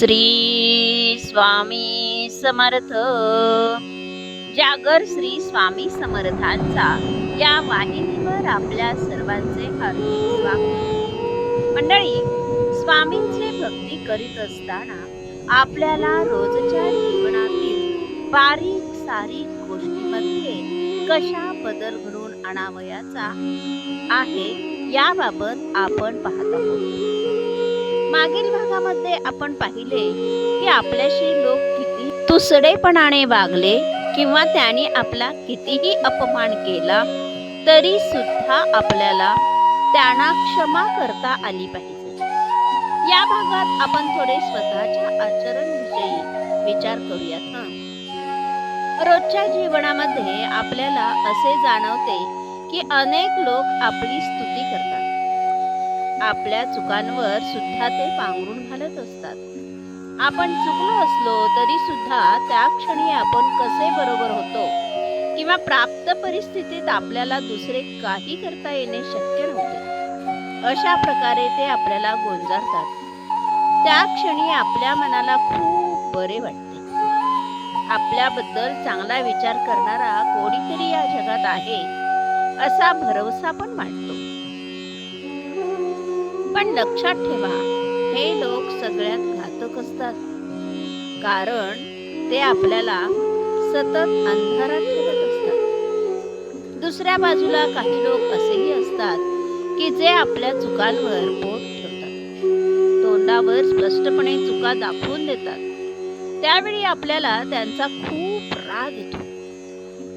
श्री स्वामी समर्थ. जागर श्री स्वामी समर्थांचा या वाहिनीवर आपल्या सर्वांचे हार्दिक स्वागत. मंडळी स्वामींचे भक्ती करीत असताना आपल्याला रोजच्या जीवनातील बारीक सारीक गोष्टीमध्ये कशा बदल घडून आणावयाचा आहे याबाबत आपण पाहत आहोत. मागील भागामध्ये आपण पाहिले की आपल्याशी लोक किती तुसडेपणाने वागले किंवा त्याने आपला कितीही अपमान केला तरी सुद्धा आपल्याला त्यांना क्षमा करता आली पाहिजे. या भागात आपण थोडे स्वतःच्या आचरणविषयी विचार करूयात. ना रोजच्या जीवनामध्ये आपल्याला असे जाणवते की अनेक लोक आपली स्तुती करतात. आपल्या चुकांवर सुद्धा ते पांघरून घालत असतात. आपण चुकलो असलो तरी सुद्धा त्या क्षणी आपण कसे बरोबर होतो? किंवा प्राप्त परिस्थितीत आपल्याला दुसरे काही करता येणे शक्य नव्हते. अशा प्रकारे ते आपल्याला गोंजारतात. त्या क्षणी आपल्या मनाला खूप बरे वाटते. आपल्याबद्दल चांगला विचार करणारा कोणीतरी या जगात आहे असा भरवसा पण वाटतो पण लक्षात ठेवा हे लोक सगळ्यात घातक असतात. कारण ते आपल्याला सतत अंधारात ठेवत असतात. दुसऱ्या बाजूला काही लोक असेही असतात की जे आपल्या चुकांवर बोट ठेवतात. तोंडावर स्पष्टपणे चुका दाखवून देतात. त्यावेळी आपल्याला त्यांचा खूप राग येतो.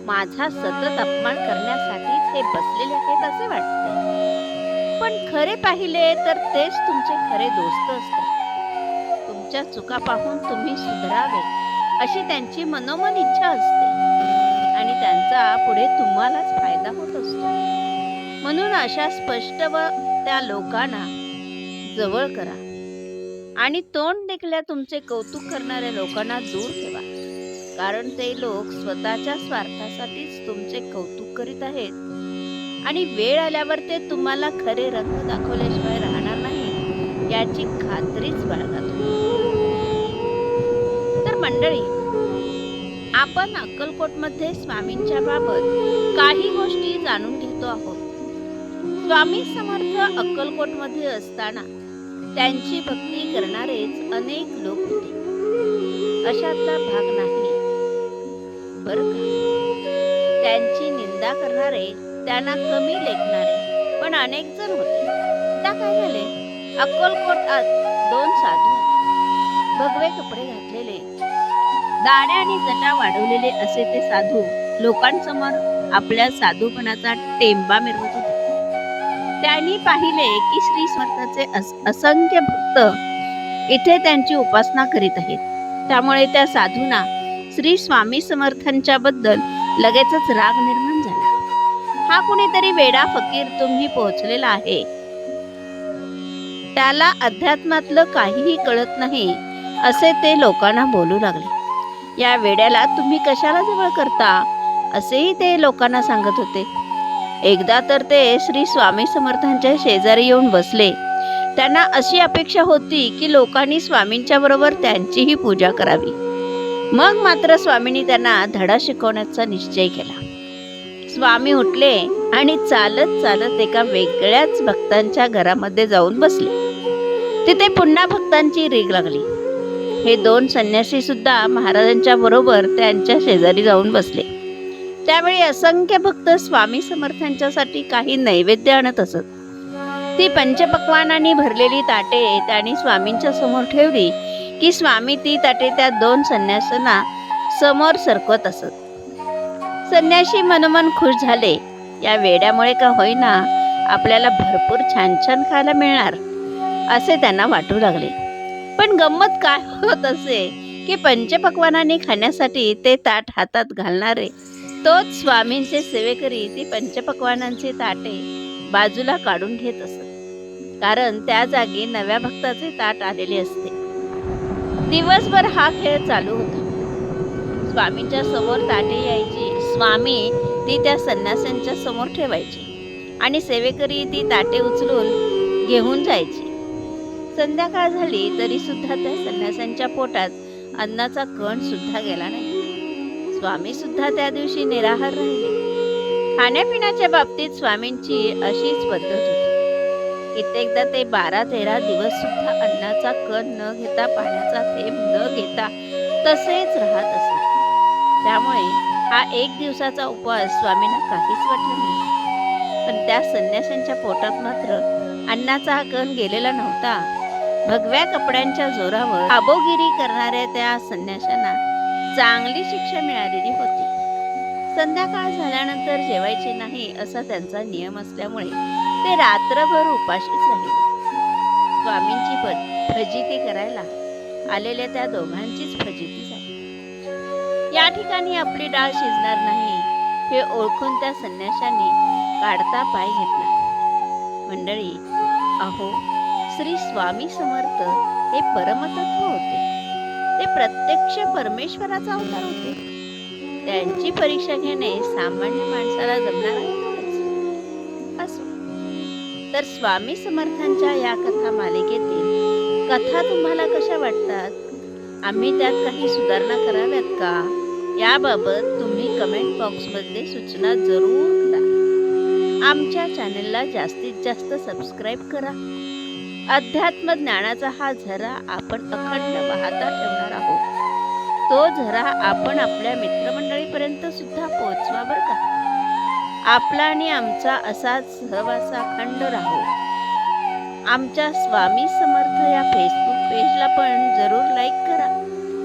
माझा सतत अपमान करण्यासाठीच हे बसलेले आहेत असे वाटते. पण खरे पाहिले तर तेच तुमचे खरे दोस्त असतात. तुमच्या चुका पाहून तुम्ही सुधारावे अशी त्यांची मनोमन इच्छा असते. आणि त्यांचा पुढे तुम्हालाच फायदा होत असतो. म्हणून अशा स्पष्ट व त्या लोकांना जवळ करा. आणि तोंड देखल्या तुमचे कौतुक करणाऱ्या लोकांना दूर ठेवा. कारण ते लोक स्वतःच्या स्वार्थासाठीच तुमचे कौतुक करीत आहेत. आणि वेळ आल्यावर ते तुम्हाला खरे रंग दाखवल्याशिवाय राहणार नाही याची खात्रीच बाळगा तर मंडळी आपण अक्कलकोटमध्ये स्वामींच्या बाबत काही गोष्टी जाणून घेतो आहोत. स्वामी समर्थ अक्कलकोटमध्ये असताना त्यांची भक्ती करणारेच अनेक लोक होते. अशातला भाग नाही. बरं का? त्यांची निंदा करणारे त्यांना कमी लेखणारे. पण अनेक जण होते. त्या काय झाले? अक्कलकोटात दोन साधू भगवे कपडे घातलेले. दाढ्या आणि जटा वाढवलेले असे ते साधू लोकांसमोर आपल्या साधूपणाचा टेंबा मिरवत होते. त्यांनी पाहिले की श्री समर्थाचे असंख्य भक्त इथे त्यांची उपासना करीत आहेत. त्यामुळे त्या साधूंना श्री स्वामी समर्थांच्या बद्दल लगेचच राग निर्माण हा कुणीतरी वेडा फकीर तुम्ही पोहोचलेला आहे. त्याला अध्यात्मातलं काहीही कळत नाही असे ते लोकांना बोलू लागले. या वेड्याला तुम्ही कशाला जवळ करता? असेही ते लोकांना सांगत होते. एकदा तर ते श्री स्वामी समर्थांच्या शेजारी येऊन बसले. त्यांना अशी अपेक्षा होती की लोकांनी स्वामींच्या बरोबर त्यांचीही पूजा करावी. मग मात्र स्वामींनी त्यांना धडा शिकवण्याचा निश्चय केला. स्वामी उठले आणि चालत चालत एका वेगळ्याच भक्तांच्या घरामध्ये जाऊन बसले. तिथे पुन्हा भक्तांची रीग लागली. हे दोन संन्यासी सुद्धा महाराजांच्या बरोबर त्यांच्या शेजारी जाऊन बसले. त्यावेळी असंख्य भक्त स्वामी समर्थांच्यासाठी काही नैवेद्य आणत असत. ती पंचपक्वानांनी भरलेली ताटे त्यांनी स्वामींच्या समोर ठेवली की स्वामी ती ताटे त्या दोन संन्यासांना समोर सरकवत असत. संन्याशी मनोमन खुश झाले. या वेड्यामुळे का होईना आपल्याला भरपूर छान छान खायला मिळणार असे त्यांना वाटू लागले. पण गंमत काय होत असे की पंचपक्वानांनी खाण्यासाठी ते ताट हातात घालणारे तोच स्वामींचे सेवेकरी ती पंचपक्वानांचे ताटे बाजूला काढून घेत असत. कारण त्या जागी नव्या भक्ताचे ताट आलेले असते. दिवसभर हा खेळ चालू होता. स्वामींच्या समोर ताटे यायची स्वामी ती त्या संन्यासांच्या समोर ठेवायची आणि सेवेकरी ती ताटे उचलून घेऊन जायची. संध्याकाळ झाली तरी सुद्धा त्या संन्यासांच्या पोटात अन्नाचा कण सुद्धा गेला नाही. स्वामी सुद्धा त्या दिवशी निराहार राहिले. खाण्यापिण्याच्या बाबतीत स्वामींची अशीच पद्धत होती. कित्येकदा ते बारा तेरा दिवस सुद्धा अन्नाचा कण न घेता पाण्याचा थेंब न घेता तसेच राहत असत. त्यामुळे हा एक दिवसाचा उपवास स्वामींना काहीच वाटला नाही. पण त्या संन्याशांच्या पोटात मात्र अन्नाचा हा कण गेलेला नव्हता. भगव्या कपड्यांच्या जोरावर आबोगिरी करणाऱ्या त्या संन्याशांना चांगली शिक्षा मिळालेली होती. संध्याकाळ झाल्यानंतर जेवायचे नाही असा त्यांचा नियम असल्यामुळे ते रात्रभर उपाशीच राहिले. स्वामींची फ- फजिती करायला आलेल्या त्या दोघांचीच फजिती झाली. या ठिकाणी आपली डाळ शिजणार नाही. हे ओळखून त्या संन्याशाने काढता पाय घेतला. मंडळी अहो श्री स्वामी समर्थ हे परमतत्व होते. ते प्रत्यक्ष परमेश्वराचा अवतार होते. त्यांची परीक्षा घेणे सामान्य माणसाला जमणार असो. तर स्वामी समर्थांच्या या कथा मालिकेतील कथा तुम्हाला कशा वाटतात? आम्ही त्यात काही सुधारणा कराव्यात का? याबाबत तुम्ही कमेंट बॉक्समध्ये सूचना जरूर करा. आमच्या चॅनलला जास्तीत जास्त सबस्क्राईब करा. अध्यात्म ज्ञानाचा हा झरा आपण अखंड वाहता ठेवणार आहोत. तो झरा आपण आपल्या मित्रमंडळीपर्यंत सुद्धा पोहोचवा बरं का. आपला आणि आमचा असाच सहवास अखंड राहो. आमच्या स्वामी समर्थ या फेसबुक पेजला पण जरूर लाईक करा.